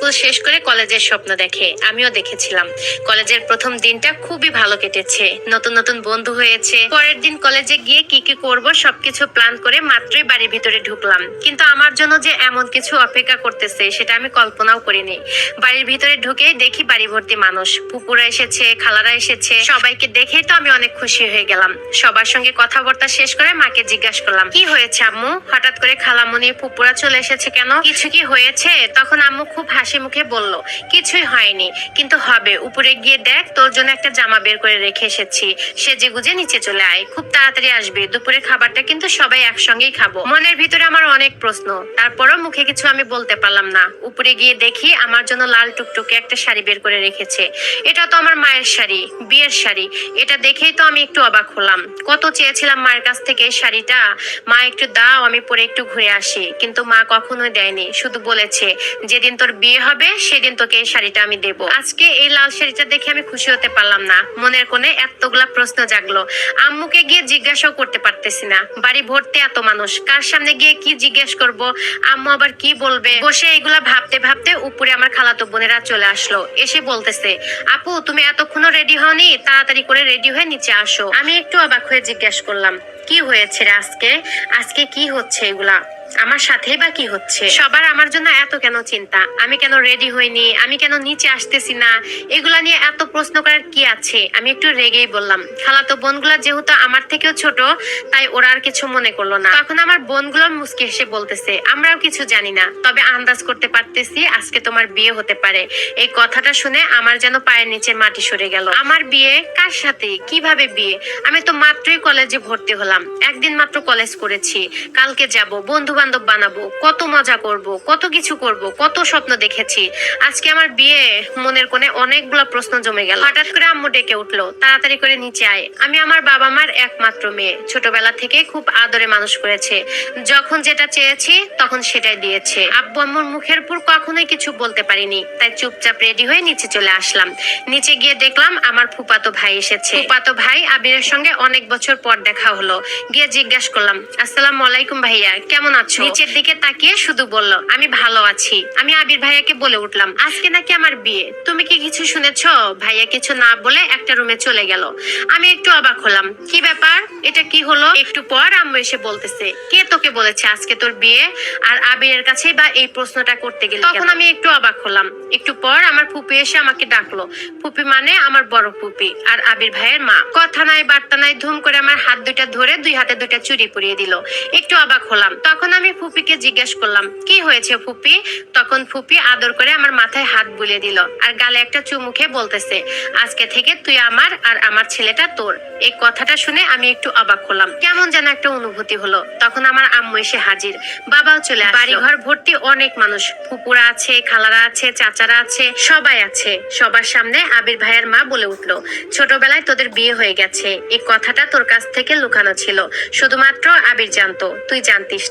School শেষ করে কলেজের স্বপ্ন দেখে, আমিও দেখেছিলাম। কলেজের প্রথম দিনটা খুবই ভালো কেটেছে। নতুন নতুন বন্ধু হয়েছে। পরের দিন কলেজে গিয়ে কি কি করব সবকিছু প্ল্যান করে মাত্রই বাড়ির ভিতরে ঢুকলাম। কিন্তু আমার জন্য যে এমন কিছু অপেক্ষা করতেছে, সেটা আমি কল্পনাও করিনি। বাড়ির ভিতরে ঢুকেই দেখি বাড়ি ভর্তি মানুষ। পুকুরা এসেছে, খালারা এসেছে। সবাইকে দেখেই তো আমি অনেক খুশি হয়ে গেলাম। সবার সঙ্গে কথাবার্তা শেষ করে মাকে জিজ্ঞাসা করলাম, কি হয়েছে আম্মু? হঠাৎ করে খালামণি পুপুরা চলে এসেছে কেন? কিছু কি হয়েছে? তখন আম্মু খুব হাসি মুখে বলল, কিছুই হয়নি। কিন্তু হবে, উপরে গিয়ে দেখ, তোর জন্য একটা জামা বের করে রেখে এসেছি। সেজে গুজে নিচে চলে আয়। খুব তাড়াতাড়ি আসবে। দুপুরে খাবারটা কিন্তু সবাই একসঙ্গেই খাব। মনের ভিতরে আমার অনেক প্রশ্ন। তারপরও মুখে কিছু আমি বলতে পারলাম না। উপরে গিয়ে দেখি আমার জন্য লাল টুকটুকে একটা শাড়ি বের করে রেখেছে। এটা তো আমার মায়ের শাড়ি, বিয়ের শাড়ি। এটা দেখেই তো আমি একটু অবাক হলাম। কত চেয়েছিলাম মায়ের কাছ থেকে এই শাড়িটা। মা একটু দাও, আমি পরে একটু ঘুরে আসি। কিন্তু মা কখনোই দেয়নি। শুধু বলেছে, যেদিন তোর বিয়ে হবে, সেদিন তোকে এই শাড়িটা আমি দেব। আজকে এই লাল শাড়িটা দেখে আমি খুশি হতে পারলাম না। মনের কোণে এতগুলা প্রশ্ন জাগলো। আম্মুকে গিয়ে জিজ্ঞাসাও করতে পারতেছি না। বাড়ি ভর্তি এত মানুষ, কার সামনে গিয়ে কি জিজ্ঞেস করব? আম্মু আবার কি বলবে? বসে এগুলা ভাবতে ভাবতে উপরে আমার খালাতো বোনেরা চলে আসলো। এসে বলতেছে, আপু, তুমি এতক্ষণও রেডি হওনি? তাড়াতাড়ি করে রেডি হয়ে নিচে আসো। আমি একটু অবাক হয়ে জিজ্ঞেস করলাম, কি হয়েছে আজকে? আজকে কি হচ্ছে এগুলা? আমার সাথেই বা কি হচ্ছে? সবার আমার জন্য এত কেন চিন্তা? আমি কেন রেডি হইনি? আমি কেন নিচে আসতেছি না? এগুলা নিয়ে এত প্রশ্ন করার কি আছে? আমি একটু রেগেই বললাম খালাতো বোনগুলা যেহেতু আমার থেকেও ছোট, তাই ওরা আর কিছু মনে করল না। তখন আমার বোনগুলো মুসকি হেসে বলতেছে, আমরাও কিছু জানি না, তবে আন্দাজ করতে পারতেছি আজকে তোমার বিয়ে হতে পারে। এই কথাটা শুনে আমার যেন পায়ের নিচে মাটি সরে গেল। আমার বিয়ে কার সাথে? কীভাবে বিয়ে? আমি তো মাত্রই কলেজে ভর্তি হলাম, একদিন মাত্র কলেজ করেছি, কালকে যাব, বন্ধু বান্ধব বানাবো, কত মজা করব, কত কিছু করব, কত স্বপ্ন দেখেছি। আজকে আমার বিয়ে, মনের কোণে অনেকগুলো প্রশ্ন জমে গেল। হঠাৎ করে আম্মু ডেকে উঠল, তাড়াতাড়ি করে নিচে আয়। আমি আমার বাবা মার একমাত্র মেয়ে। ছোটবেলা থেকে খুব আদরে মানুষ করেছে। যখন যেটা চেয়েছি, তখন সেটাই দিয়েছে। আব্বু আম্মুর মুখের উপর কখনোই কিছু বলতে পারিনি। তাই চুপচাপ রেডি হয়ে নিচে চলে আসলাম। নিচে গিয়ে দেখলাম আমার ফুপাতো ভাই এসেছে। ফুপাতো ভাই আবিরের সঙ্গে অনেক বছর পর দেখা হলো। গিয়ে জিজ্ঞাসা করলাম, আসসালামু আলাইকুম ভাইয়া, কেমন আছো? নিচের দিকে তাকিয়ে শুধু বলল আমি ভালো আছি। আমি আবির ভাইয়াকে বলে উঠলাম আজকে নাকি আমার বিয়ে? তুমি কি কিছু শুনেছ? ভাইয়া কিছু না বলে একটা রুমে চলে গেল। আমি একটু অবাক হলাম। কি ব্যাপার? এটা কি হলো? একটু পর আম্মু এসে বলতেছে কে তোকে বলেছে আজকে তোর বিয়ে? আর আবিরের কাছে বা এই প্রশ্নটা করতে গেলে তখন আমি একটু অবাক হলাম। একটু পর আমার ফুপি এসে আমাকে ডাকলো। ফুপি মানে আমার বড় ফুপি আর আবির ভাইয়ের মা। কথা নাই বার্তা নাই ধুম করে আমার হাত দুইটা ধরে দুই হাতে দুইটা চুরি পরিয়ে দিল। একটু অবাক হলাম। তখন আমি ফুপিকে জিজ্ঞেস করলাম, কি হয়েছে ফুপি তখন ফুপি আদর করে আমার মাথায় হাত বুলিয়ে দিল আর গালে একটা চুমুখে বলতেছে, আজকে থেকে তুই আমার আর আমার ছেলেটা তোর। এই কথাটা শুনে আমি একটু অবাক হলাম। কেমন যেন একটা অনুভূতি হলো। তখন আমার আম্মু এসে হাজির। বাবাও চলে আসলো। বাড়িঘর ভর্তি অনেক মানুষ। ফুপুরা আছে, খালারা আছে, চাচারা আছে, সবাই আছে। সবার সামনে আবির ভাইয়ের মা বলে উঠল, ছোটবেলায় তোদের বিয়ে হয়ে গেছে। এই কথাটা তোর কাছ থেকে লুকানো ছিল। শুধুমাত্র আবির জানতো। তুই জানতিস